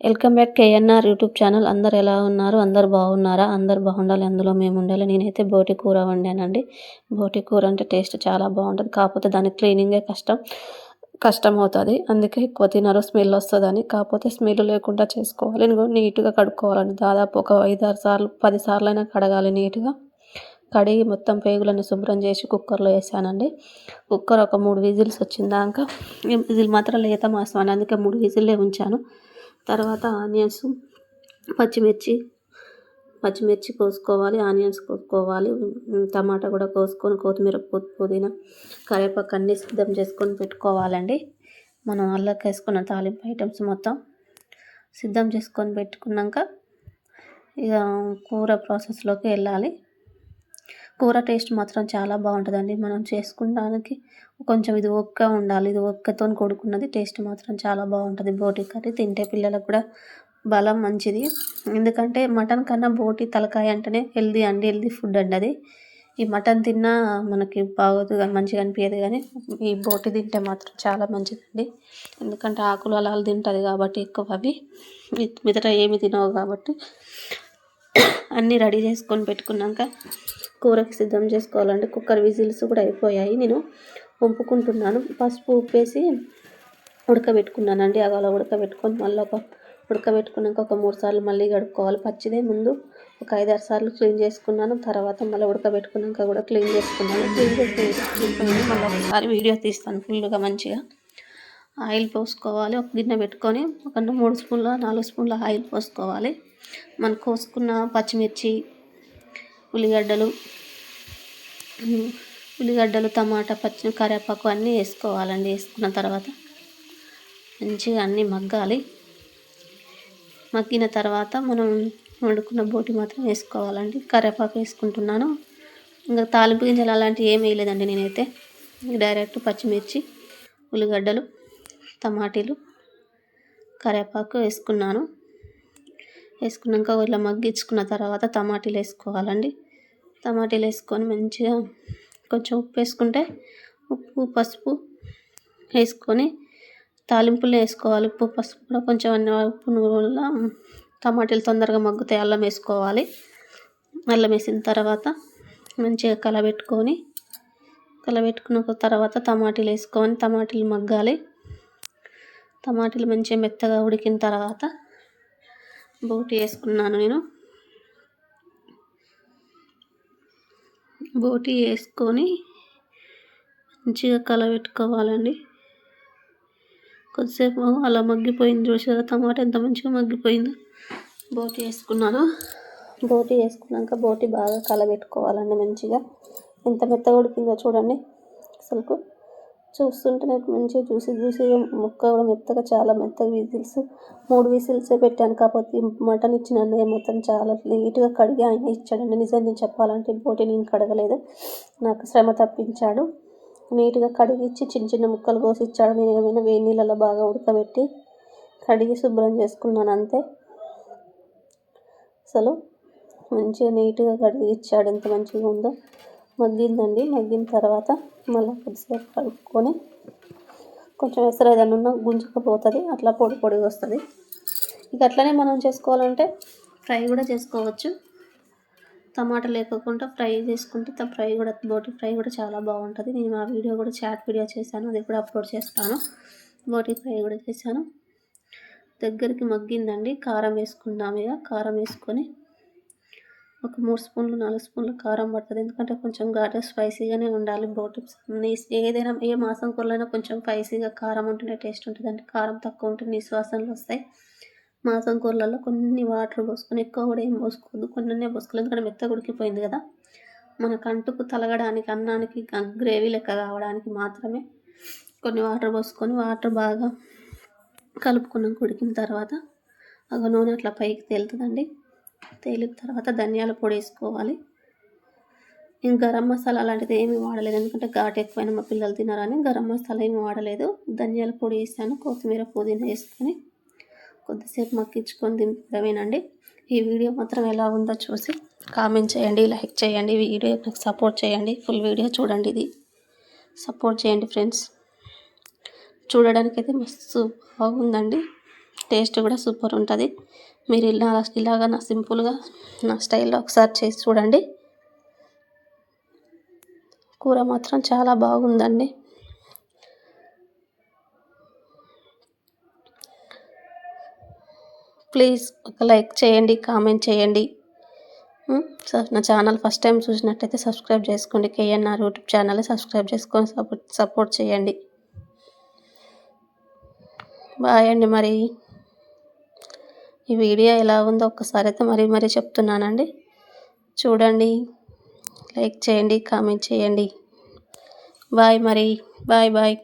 Welcome back KNR YouTube channel. అందరు ఎలా ఉన్నారు? అందరు బాగున్నారా? అందరు బాగుండాలి. అందులో మేము ఉండాలి. నేనైతే బోటి కూర వండానండి. బోటి కూర అంటే టేస్ట్ చాలా బాగుంటుంది. కాకపోతే దాని క్లీనింగే కష్టం. కష్టం అవుతుంది అందుకే ఎక్కువ తినరు. స్మెల్ వస్తుందని. కాకపోతే స్మెల్ లేకుండా చేసుకోవాలి. నేను నీట్గా కడుక్కోవాలండి. దాదాపు ఒక ఐదు ఆరు సార్లు పది సార్లు అయినా కడగాలి నీట్గా. కడిగి మొత్తం పేగులను శుభ్రం చేసి కుక్కర్లో వేసానండి. కుక్కర్ ఒక మూడు విజిల్స్ వచ్చిందాక విజిల్ మాత్రం లేత మాసం అందుకే మూడు విజిల్లే ఉంచాను. తర్వాత ఆనియన్స్ పచ్చిమిర్చి పచ్చిమిర్చి కోసుకోవాలి ఆనియన్స్ కోసుకోవాలి టమాటా కూడా కోసుకొని కొత్తిమీర పుదీనా కరివేపాకు అన్నీ సిద్ధం చేసుకొని పెట్టుకోవాలండి. మనం అల్లకి వేసుకున్న తాలింపు ఐటమ్స్ మొత్తం సిద్ధం చేసుకొని పెట్టుకున్నాక ఇక కూర ప్రాసెస్లోకి వెళ్ళాలి. కూర టేస్ట్ మాత్రం చాలా బాగుంటుందండి. మనం చేసుకోవడానికి కొంచెం ఇది ఒక్క ఉండాలి ఇది ఒక్కతో కొడుకున్నది టేస్ట్ మాత్రం చాలా బాగుంటుంది. బోటి కర్రీ తింటే పిల్లలకు కూడా బలం మంచిది. ఎందుకంటే మటన్ కన్నా బోటి తలకాయ అంటేనే హెల్దీ అండి హెల్దీ ఫుడ్ అండి అది. ఈ మటన్ తిన్నా మనకి బాగోదు కానీ మంచిగా అనిపించదు కానీ ఈ బోటి తింటే మాత్రం చాలా మంచిదండి. ఎందుకంటే ఆకులు అలా తింటుంది కాబట్టి ఎక్కువ అవి. మిగతా ఏమి తినవు కాబట్టి అన్నీ రెడీ చేసుకొని పెట్టుకున్నాక కూరకి సిద్ధం చేసుకోవాలంటే కుక్కర్ విజిల్స్ కూడా అయిపోయాయి. నేను వంపుకుంటున్నాను. పసుపు ఉప్పేసి ఉడకబెట్టుకున్నానండి. అలా ఉడకబెట్టుకొని మళ్ళీ ఒక ఉడకబెట్టుకున్నాక ఒక మూడు సార్లు మళ్ళీ కడుక్కోవాలి. పచ్చిదే ముందు ఒక ఐదారు సార్లు క్లీన్ చేసుకున్నాను. తర్వాత మళ్ళీ ఉడకబెట్టుకున్నాక కూడా క్లీన్ చేసుకున్నాను. క్లీన్ చేసుకుని మళ్ళీ ఒకసారి వీడియో తీస్తాను ఫుల్గా మంచిగా. ఆయిల్ పోసుకోవాలి. ఒక గిన్నె పెట్టుకొని ఒక మూడు స్పూన్ల నాలుగు స్పూన్ల ఆయిల్ పోసుకోవాలి. మనం కోసుకున్న పచ్చిమిర్చి ఉల్లిగడ్డలు ఉల్లిగడ్డలు టమాటా పచ్చి కరివేపాకు అన్నీ వేసుకోవాలండి. వేసుకున్న తర్వాత మంచిగా అన్నీ మగ్గాలి. మగ్గిన తర్వాత మనం వండుకున్న బోటి మాత్రం వేసుకోవాలండి. కరివేపాకు వేసుకుంటున్నాను. ఇంకా తాలింపు గింజలు అలాంటివి ఏం వేయలేదండి నేనైతే. డైరెక్ట్ పచ్చిమిర్చి ఉల్లిగడ్డలు టమాటీలు కరివేపాకు వేసుకున్నాను. వేసుకున్నాక ఇలా మగ్గించుకున్న తర్వాత టమాటీలు వేసుకోవాలండి. టమాటీలు వేసుకొని మంచిగా కొంచెం ఉప్పు వేసుకుంటే ఉప్పు పసుపు వేసుకొని తాలింపులు వేసుకోవాలి. ఉప్పు పసుపు కూడా కొంచెం అన్ని ఉప్పు వల్ల టమాటాలు తొందరగా మగ్గుతాయి. అల్లం వేసుకోవాలి. అల్లం వేసిన తర్వాత మంచిగా కలబెట్టుకొని కలబెట్టుకున్న తర్వాత టమాటీలు వేసుకొని టమాటీలు మగ్గాలి. టమాటీలు మంచిగా మెత్తగా ఉడికిన తర్వాత బోటి వేసుకున్నాను నేను. బోటి వేసుకొని మంచిగా కలబెట్టుకోవాలండి కొద్దిసేపు అలా మగ్గిపోయింది చూసారా? టమాటా ఎంత మంచిగా మగ్గిపోయిందో. బోటి వేసుకున్నాను. బోటి వేసుకున్నాక బోటి బాగా కలబెట్టుకోవాలండి మంచిగా. ఎంత మెత్తగా ఉడికిందో చూడండి. అసలుకు చూస్తుంటే నాకు మంచిగా చూసి చూసి ముక్క కూడా మెత్తగా చాలా మెత్తగా విజిల్స్. మూడు విజిల్సే పెట్టాను కాకపోతే మటన్ ఇచ్చిన అన్నయ్య మొత్తం చాలా నీట్గా కడిగి ఆయన ఇచ్చాడండి. నిజం నేను చెప్పాలంటే ఇంకోటి నేను కడగలేదు. నాకు శ్రమ తప్పించాడు. నీట్గా కడిగి ఇచ్చి చిన్న చిన్న ముక్కలు కోసి ఇచ్చాడు. నేను ఏమైనా వేడి నీళ్ళలో బాగా ఉడకబెట్టి కడిగి శుభ్రం చేసుకున్నాను అంతే. అసలు మంచిగా నీట్గా కడిగి ఇచ్చాడు. ఎంత మంచిగా ఉందో. మగ్గిందండి. మగ్గిన తర్వాత మళ్ళీ కొద్దిసేపు కలుపుకొని కొంచెం ఎసరు ఏదైనా ఉన్నా గుంజుకపోతుంది. అట్లా పొడి పొడి వస్తుంది. ఇక అట్లనే మనం చేసుకోవాలంటే ఫ్రై కూడా చేసుకోవచ్చు. టమాటా లేకుండా ఫ్రై చేసుకుంటే ఫ్రై కూడా బోటి ఫ్రై కూడా చాలా బాగుంటుంది. నేను ఆ వీడియో కూడా చాట్ వీడియో చేశాను. అది కూడా అప్లోడ్ చేస్తాను. బోటి ఫ్రై కూడా చేశాను. దగ్గరికి మగ్గిందండి. కారం వేసుకుందాం ఇక. కారం వేసుకొని ఒక మూడు స్పూన్లు నాలుగు స్పూన్లు కారం పడుతుంది. ఎందుకంటే కొంచెం ఘాటు స్పైసీగానే ఉండాలి బోటి. ఏదైనా ఏ మాసం కూరలైనా కొంచెం స్పైసీగా కారం ఉంటేనే టేస్ట్ ఉంటుంది అంటే కారం తక్కువ ఉంటుంది నిశ్వాసనలు వస్తాయి. మాసం కూరలలో కొన్ని వాటర్ పోసుకొని ఎక్కువ కూడా ఏం పోసుకోవద్దు. కొన్ని పోసుకోలేదు ఎందుకంటే మెత్త ఉడికిపోయింది కదా. మన కంటుకు తలగడానికి అన్నానికి గ్రేవీ లెక్క కావడానికి మాత్రమే కొన్ని వాటర్ పోసుకొని వాటర్ బాగా కలుపుకున్నాం ఉడికిన తర్వాత ఒక నూనె అట్లా పైకి తేలుతుందండి. తేలిన తర్వాత ధనియాల పొడి వేసుకోవాలి. నేను గరం మసాలా అలాంటిది ఏమి వాడలేదు. ఎందుకంటే ఘాటు ఎక్కువైనా మా పిల్లలు తినారని గరం మసాలా ఏమి వాడలేదు. ధనియాల పొడి వేసాను కొత్తిమీర పుదీనా వేసుకొని కొద్దిసేపు మక్కించుకొని దింపడమేనండి ఈ వీడియో మాత్రం ఎలా ఉందో చూసి కామెంట్ చేయండి లైక్ చేయండి. వీడియో నాకు సపోర్ట్ చేయండి. ఫుల్ వీడియో చూడండి ఇది. సపోర్ట్ చేయండి ఫ్రెండ్స్. చూడడానికైతే మస్తు బాగుందండి. టేస్ట్ కూడా సూపర్ ఉంటుంది. మీరు ఇలా ఇలాగా నా సింపుల్గా నా స్టైల్లో ఒకసారి చేసి చూడండి. కూర మాత్రం చాలా బాగుందండి. ప్లీజ్ ఒక లైక్ చేయండి కామెంట్ చేయండి. నా ఛానల్ ఫస్ట్ టైం చూసినట్టయితే సబ్స్క్రైబ్ చేసుకోండి. కేఎన్ఆర్ యూట్యూబ్ ఛానల్ సబ్స్క్రైబ్ చేసుకొని సపోర్ట్ సపోర్ట్ చేయండి. బాయ్ అండి మరి. ఈ వీడియో ఎలా ఉందో ఒక్కసారి అయితే మరీ మరీ చెప్తున్నానండి. చూడండి. లైక్ చేయండి కామెంట్ చేయండి. బాయ్ మరి. Bye bye.